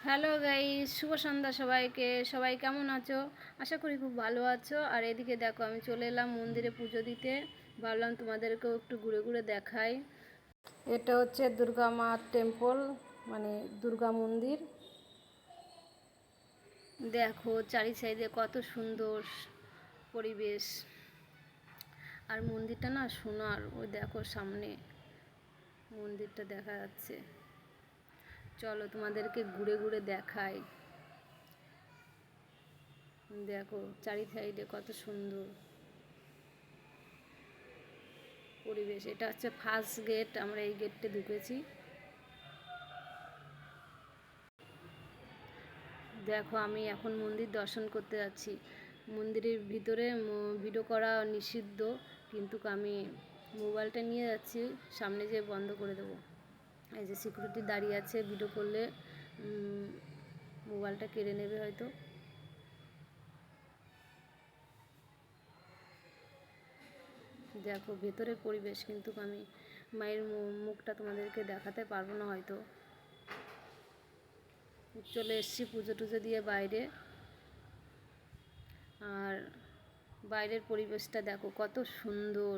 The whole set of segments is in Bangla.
হ্যালো গাই শুভ সন্ধ্যা সবাইকে। সবাই কেমন আছো? আশা করি খুব ভালো আছো। আর এদিকে দেখো, আমি চলে এলাম মন্দিরে পুজো দিতে। ভাবলাম তোমাদেরকেও একটু ঘুরে ঘুরে দেখাই। এটা হচ্ছে দুর্গা মা টেম্পল মানে দুর্গা মন্দির। দেখো চারি সাইডে কত সুন্দর পরিবেশ। আর মন্দিরটা না সোনার, ওই দেখো সামনে মন্দিরটা দেখা যাচ্ছে। চলো তোমাদেরকে ঘুরে ঘুরে দেখাই। দেখো চারি সাইডে কত সুন্দর পরিবেশ। এটা হচ্ছে ফার্স্ট গেট আমরা এই গেটটা ঢুকেছি। দেখো, আমি এখন মন্দির দর্শন করতে যাচ্ছি। মন্দিরের ভিতরে ভিডিও করা নিষিদ্ধ, কিন্তু আমি মোবাইলটা নিয়ে যাচ্ছি, সামনে যেয়ে বন্ধ করে দেবো। এই যে সিকিউরিটি দাঁড়িয়ে আছে ভিডিও করলে মোবাইলটা কেড়ে নেবে হয়তো। দেখো, ভেতরের পরিবেশ কিন্তু আমি মায়ের মুখটা তোমাদেরকে দেখাতে পারব না হয়তো। চলে এসছি পুজো টুজো দিয়ে বাইরে। আর বাইরের পরিবেশটা দেখো, কত সুন্দর।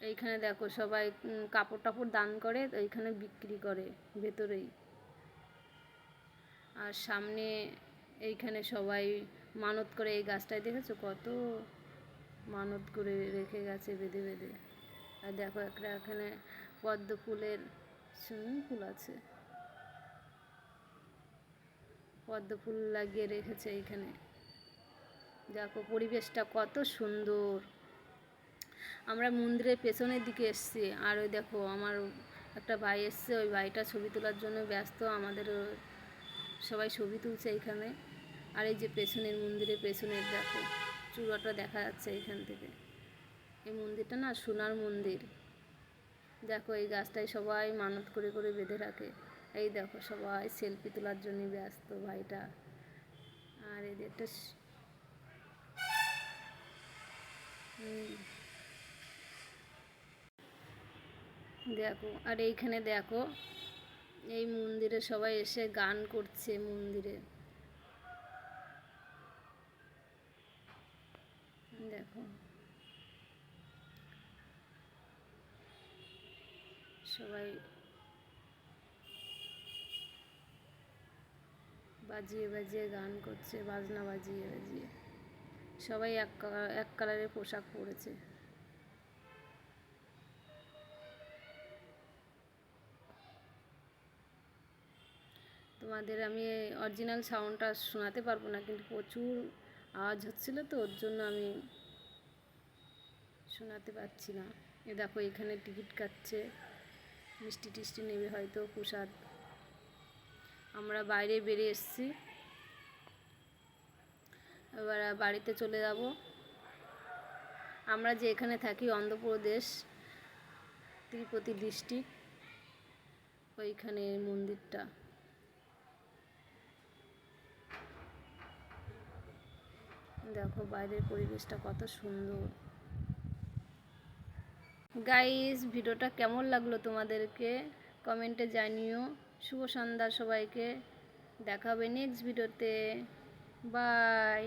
এইখানে দেখো সবাই কাপড় টাপড় দান করে, এইখানে বিক্রি করে ভেতরেই। আর সামনে এইখানে সবাই মানত করে এই গাছটায়, দেখেছ কত মানত করে রেখে গেছে বেঁধে বেঁধে। আর দেখো একটা এখানে পদ্ম ফুলের সুইমিং পুল আছে। পদ্ম ফুল লাগিয়ে রেখেছে এইখানে। দেখো পরিবেশটা কত সুন্দর। আমরা মন্দিরের পেছনের দিকে এসছি। আর ওই দেখো, আমার একটা ভাই এসছে, ওই ভাইটা ছবি তোলার জন্য ব্যস্ত। আমাদের সবাই ছবি তুলছে এইখানে আর এই যে পেছনের মন্দিরের পেছনের দেখো, চূড়াটা দেখা যাচ্ছে এইখান থেকে। এই মন্দিরটা না সোনার মন্দির। দেখো, এই গাছটায় সবাই মানত করে করে বেঁধে রাখে। এই দেখো, সবাই সেলফি তোলার জন্য ব্যস্ত ভাইটা। আর এদেরটা হুম। দেখো, আর এইখানে দেখো, এই মন্দিরে সবাই এসে গান করছে মন্দিরে। দেখো। সবাই বাজিয়ে বাজিয়ে গান করছে, বাজনা বাজিয়ে বাজিয়ে। সবাই এক এক কালারের পোশাক পরেছে। তোমাদের আমি অরিজিনাল সাউন্ডটা শোনাতে পারব না, কিন্তু প্রচুর আওয়াজ হচ্ছিল তো, ওর জন্য আমি শোনাতে পারছি না। এ দেখো, এখানে টিকিট কাটছে। মিষ্টি টিষ্টি নেবে হয়তো প্রসাদ। আমরা বাইরে বেরিয়ে এসছি। এবার বাড়িতে চলে যাব। আমরা যে এখানে থাকি, অন্ধ্রপ্রদেশ, তিরুপতি ডিস্ট্রিক্ট ওইখানে মন্দিরটা। দেখো বাইরের পরিবেশটা কত সুন্দর। গাইস ভিডিওটা কেমন লাগল তোমাদেরকে? কমেন্টে জানিও। শুভ সন্ধ্যা সবাইকে। দেখাবে নেক্সট ভিডিওতে বাই